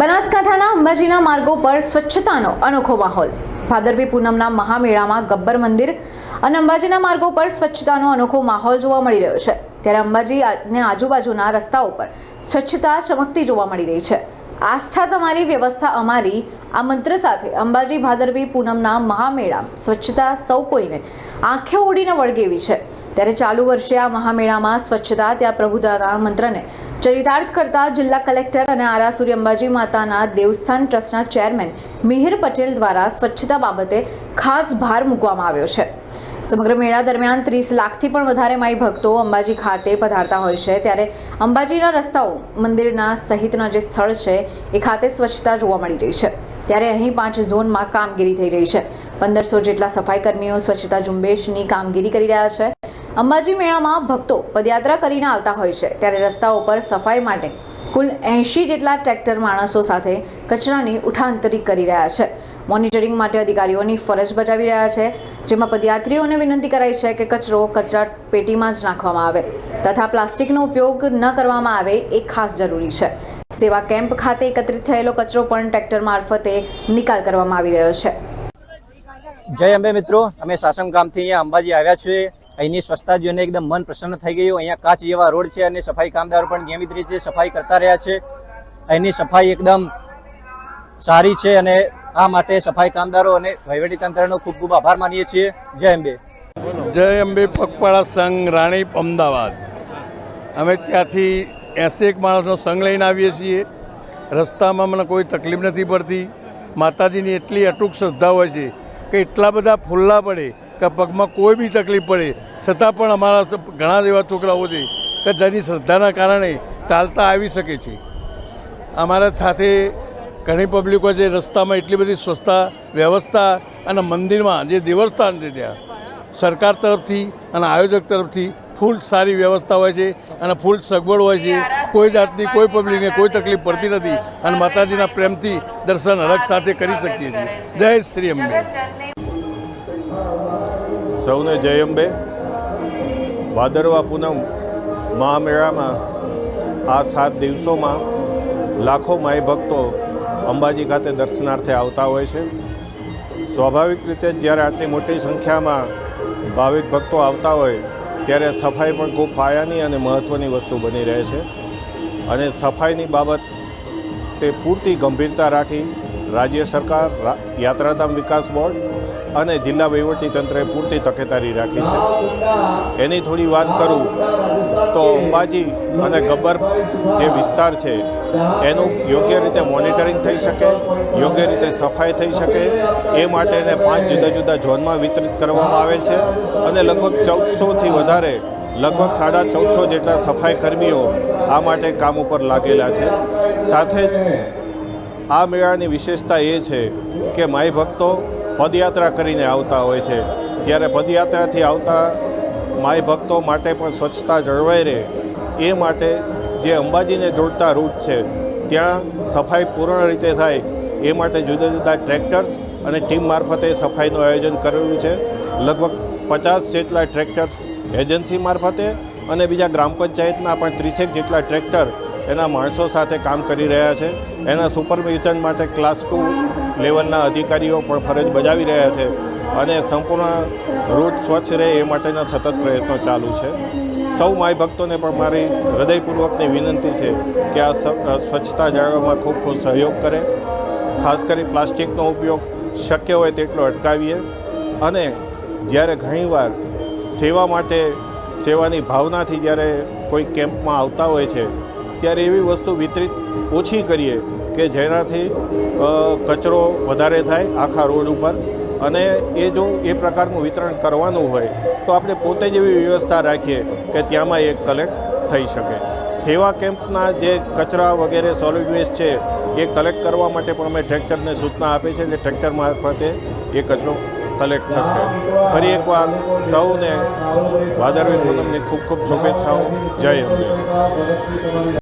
બનાસકાંઠાના અંબાજીના માર્ગો પર સ્વચ્છતાનો અનોખો માહોલ. ભાદરવી પૂનમના મહામેળામાં ગબ્બર મંદિર અને અંબાજીના માર્ગો પર સ્વચ્છતાનો અનોખો માહોલ જોવા મળી રહ્યો છે. ત્યારે અંબાજી અને આજુબાજુના રસ્તાઓ પર સ્વચ્છતા ચમકતી જોવા મળી રહી છે. આસ્થા તમારી વ્યવસ્થા અમારી આ મંત્ર સાથે અંબાજી ભાદરવી પૂનમના મહામેળા સ્વચ્છતા સૌ કોઈને આંખે ઉડીને વળગેવી છે. ત્યારે ચાલુ વર્ષે આ મહામેળામાં સ્વચ્છતા, ત્યાં પ્રભુદાના મંત્રને ચરિતાર્થ કરતા જિલ્લા કલેક્ટર અને આરાસુરી અંબાજી માતાના દેવસ્થાન ટ્રસ્ટના ચેરમેન મિહિર પટેલ દ્વારા સ્વચ્છતા બાબતે ખાસ ભાર મૂકવામાં આવ્યો છે. સમગ્ર મેળા દરમિયાન ત્રીસ લાખથી પણ વધારે માઈ ભક્તો અંબાજી ખાતે પધારતા હોય છે. ત્યારે અંબાજીના રસ્તાઓ, મંદિરના સહિતના જે સ્થળ છે, એ ખાતે સ્વચ્છતા જોવા મળી રહી છે. ત્યારે અહીં પાંચ ઝોનમાં કામગીરી થઈ રહી છે. પંદરસો જેટલા સફાઈ કર્મીઓ સ્વચ્છતા ઝુંબેશની કામગીરી કરી રહ્યા છે. અંબાજી મેળામાં ભક્તો પદયાત્રા કરીને આવતા હોય છે. ત્યારે રસ્તાઓ પર સફાઈ માટે કુલ એંશી જેટલા ટ્રેક્ટર માણસો સાથે કચરાની ઉઠાંતરી કરી રહ્યા છે. મોનિટરિંગ માટે અધિકારીઓની ફરજ બજાવી રહ્યા છે, જેમાં પદયાત્રીઓને વિનંતી કરાઈ છે કે કચરો કચરા પેટીમાં જ નાખવામાં આવે તથા પ્લાસ્ટિકનો ઉપયોગ ન કરવામાં આવે એ ખાસ જરૂરી છે. સેવા કેમ્પ ખાતે એકત્રિત થયેલો કચરો પણ ટ્રેક્ટર મારફતે નિકાલ કરવામાં આવી રહ્યો છે. જય અંબે મિત્રો, અમે સાસમ ગામથી અહીંયા અંબાજી આવ્યા છીએ. અહીંની સ્વચ્છતા જોઈને એકદમ મન પ્રસન્ન થઈ ગયું. અહીંયા કાચ જેવા રોડ છે અને સફાઈ કામદારો પણ નિયમિત રીતે સફાઈ કરતા રહ્યા છે. અહીંની સફાઈ એકદમ સારી છે અને આ માટે સફાઈ કામદારો અને વહીવટીતંત્રનો ખૂબ ખૂબ આભાર માનીએ છીએ. જય અંબે. જય અંબે પગપાળા સંઘ રાણીપ અમદાવાદ. અમે ત્યાંથી એસી એક માણસનો સંઘ લઈને આવીએ છીએ. રસ્તામાં મને કોઈ તકલીફ નથી પડતી. માતાજીની એટલી અટૂક શ્રદ્ધા હોય છે કે એટલા બધા ફૂલ્લા પડે. કે પગમાં કોઈ બી તકલીફ પડે, છતાં પણ અમારા ઘણા એવા છોકરાઓ છે કે જેની શ્રદ્ધાના કારણે ચાલતા આવી શકે છે. અમારા સાથે ઘણી પબ્લિકો છે, રસ્તામાં એટલી બધી સ્વચ્છતા, વ્યવસ્થા અને મંદિરમાં જે દેવસ્થાન છે ત્યાં, સરકાર તરફથી અને આયોજક તરફથી ફૂલ સારી વ્યવસ્થા હોય છે અને ફૂલ સગવડ હોય છે. કોઈ જાતની કોઈ પબ્લિકને કોઈ તકલીફ પડતી નથી અને માતાજીના પ્રેમથી દર્શન હરખ સાથે કરી શકીએ છીએ. જય શ્રી અંબે. સૌને જય અંબે. ભાદરવા પૂનમ મહામેળામાં આ સાત દિવસોમાં લાખો માય ભક્તો અંબાજી ખાતે દર્શનાર્થે આવતા હોય છે. સ્વાભાવિક રીતે જ્યારે આટલી મોટી સંખ્યામાં ભાવિક ભક્તો આવતા હોય, ત્યારે સફાઈ પણ ખૂબ પાયાની અને મહત્ત્વની વસ્તુ બની રહે છે. અને સફાઈની બાબત તે પૂરતી ગંભીરતા રાખી રાજ્ય સરકાર યાત્રાધામ વિકાસ બોર્ડ અને જિલ્લા વહીવટીતંત્રએ પૂરતી તકેદારી રાખી છે. એની થોડી વાત કરું તો અંબાજી અને ગબ્બર જે વિસ્તાર છે, એનું યોગ્ય રીતે મોનિટરિંગ થઈ શકે, યોગ્ય રીતે સફાઈ થઈ શકે, એ માટે એને પાંચ જુદા જુદા ઝોનમાં વિતરિત કરવામાં આવેલ છે અને લગભગ ચૌદસોથી વધારે, લગભગ સાડા ચૌદસો જેટલા સફાઈ કર્મીઓ આ માટે કામ ઉપર લાગેલા છે. સાથે જ આ મેળાની વિશેષતા એ છે કે માઈ ભક્તો પદયાત્રા કરીને આવતા હોય છે. ત્યારે પદયાત્રાથી આવતા માઈ ભક્તો માટે પણ સ્વચ્છતા જળવાઈ રહે. એ માટે જે અંબાજીને જોડતા રૂટ છે, ત્યાં સફાઈ પૂર્ણ રીતે થાય. એ માટે જુદા જુદા ટ્રેક્ટર્સ અને ટીમ મારફતે સફાઈનું આયોજન કરેલું છે. લગભગ પચાસ જેટલા ટ્રેક્ટર્સ એજન્સી મારફતે અને બીજા ગ્રામ પંચાયતના પણ ત્રીસેક જેટલા ટ્રેક્ટર એના માણસો સાથે કામ કરી રહ્યા છે. એના સુપરવિઝન માટે ક્લાસ ટુ લેવલના અધિકારીઓ પણ ફરજ બજાવી રહ્યા છે અને સંપૂર્ણ રૂટ સ્વચ્છ રહે એ માટેના સતત પ્રયત્નો ચાલુ છે. સૌ માય ભક્તોને પણ મારી હૃદયપૂર્વકની વિનંતી છે કે આ સ્વચ્છતા જાળવવામાં ખૂબ ખૂબ સહયોગ કરે. ખાસ કરી પ્લાસ્ટિકનો ઉપયોગ શક્ય હોય તેટલો અટકાવીએ અને જ્યારે ઘણીવાર સેવા માટે સેવાની ભાવનાથી જ્યારે કોઈ કેમ્પમાં આવતા હોય છે, ત્યારે એવી વસ્તુ વિતરિત ઓછી કરીએ કે જેનાથી કચરો વધારે થાય આખા રોડ ઉપર. અને એ જો એ પ્રકારનું વિતરણ કરવાનું હોય, તો આપણે પોતે જ એવી વ્યવસ્થા રાખીએ કે ત્યાંમાં એ કલેક્ટ થઈ શકે. સેવા કેમ્પના જે કચરા વગેરે સોલિડ વેસ્ટ છે, એ કલેક્ટ કરવા માટે પણ અમે ટ્રેક્ટરને સૂચના આપી છે એટલે ટ્રેક્ટર મારફતે એ કચરો કલેક્ટ થશે. ફરી એકવાર સૌને, ભાદરવી પૂનમની ખૂબ ખૂબ શુભેચ્છાઓ. જય અંબે.